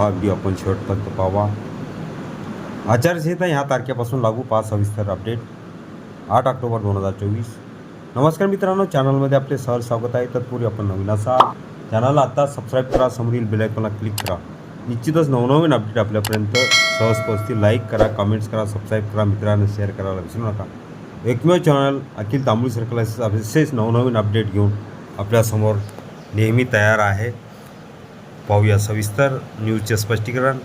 हा अगदी आपण शेवटपर्यंत पाहावा आचारसंहिता ह्या तारखेपासून लागू. पाच सविस्तर अपडेट आठ ऑक्टोबर दोन हजार चोवीस. नमस्कार मित्रांनो. चॅनलमध्ये आपले सहज स्वागत आहे. तत्पूर्वी आपण नवीन असाल चॅनलला आत्ता सबस्क्राईब करा. समोरील बेलायकॉनला क्लिक करा. निश्चितच नवनवीन अपडेट आपल्यापर्यंत सहज पोहोचतील. लाईक करा कमेंट्स करा सबस्क्राईब करा. मित्रांनो शेअर करायला विसरू नका. एकमेव चॅनल अखिल तांबळी सर्कल असेच नवनवीन अपडेट घेऊन आपल्यासमोर नेहमी तयार आहे. पाहूया. सविस्तर न्यूजचे स्पष्टीकरण.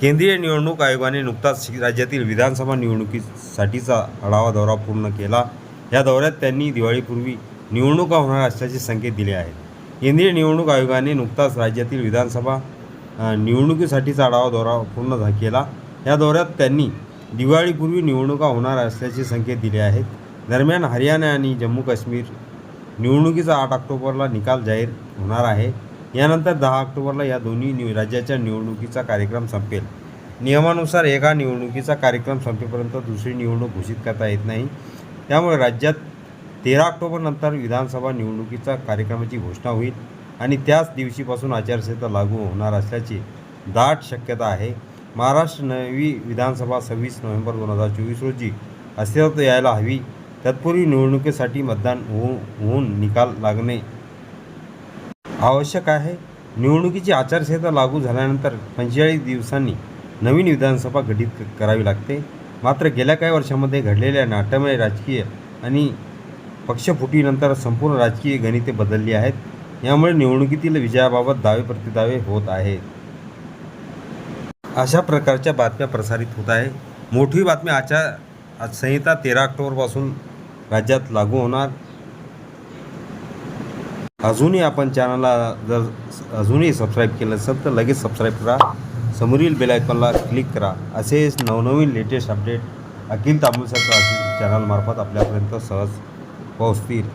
केंद्रीय निवडणूक आयोगाने नुकताच राज्यातील विधानसभा निवडणुकीसाठीचा आढावा दौरा पूर्ण केला. या दौऱ्यात त्यांनी दिवाळीपूर्वी निवडणुका होणार असल्याचे संकेत दिले आहेत. केंद्रीय निवडणूक आयोगाने नुकताच राज्यातील विधानसभा निवडणुकीसाठीचा आढावा दौरा पूर्ण केला. या दौऱ्यात त्यांनी दिवाळीपूर्वी निवडणुका होणार असल्याचे संकेत दिले आहेत. दरम्यान हरियाणा आणि जम्मू काश्मीर निवडणुकीचा आठ ऑक्टोबरला निकाल जाहीर होणार आहे. यानंतर दहा ऑक्टोबरला या दोन्ही निव राज्याच्या निवडणुकीचा कार्यक्रम संपेल. नियमानुसार एका निवडणुकीचा कार्यक्रम संपेपर्यंत दुसरी निवडणूक घोषित करता येत नाही. त्यामुळे राज्यात तेरा ऑक्टोबरनंतर विधानसभा निवडणुकीचा कार्यक्रमाची घोषणा होईल आणि त्याच दिवशीपासून आचारसंहिता लागू होणार असल्याची दाट शक्यता आहे. महाराष्ट्र नवी विधानसभा सव्वीस नोव्हेंबर दोन हजार चोवीस रोजी अस्तित्वात यायला हवी. तत्पूर्वी निवडणुकीसाठी मतदान होऊन होऊन निकाल लागणे आवश्यक आहे. निवडणुकीची आचारसंहिता लागू झाल्यानंतर पंचेचाळीस दिवसांनी नवीन विधानसभा गठीत करावी लागते. मात्र गेल्या काही वर्षामध्ये घडलेल्या नाट्यमय राजकीय आणि पक्षफुटीनंतर संपूर्ण राजकीय गणिते बदलली आहेत. यामुळे निवडणुकीतील विजयाबाबत दावे प्रतिदावे होत आहेत. अशा प्रकारच्या बातम्या प्रसारित होत आहे. मोठी बातमी आचार संहिता तेरा ऑक्टोबरपासून राज्यात लागू होणार. अजूनही आपण चॅनलला जर अजूनही सबस्क्राईब केलं असेल तर लगेच सबस्क्राईब करा. समोरील बेल आयकॉनला क्लिक करा. असेच नवनवीन लेटेस्ट अपडेट अखिल तांबूळ चॅनलमार्फत आपल्यापर्यंत सहज पोहोचतील.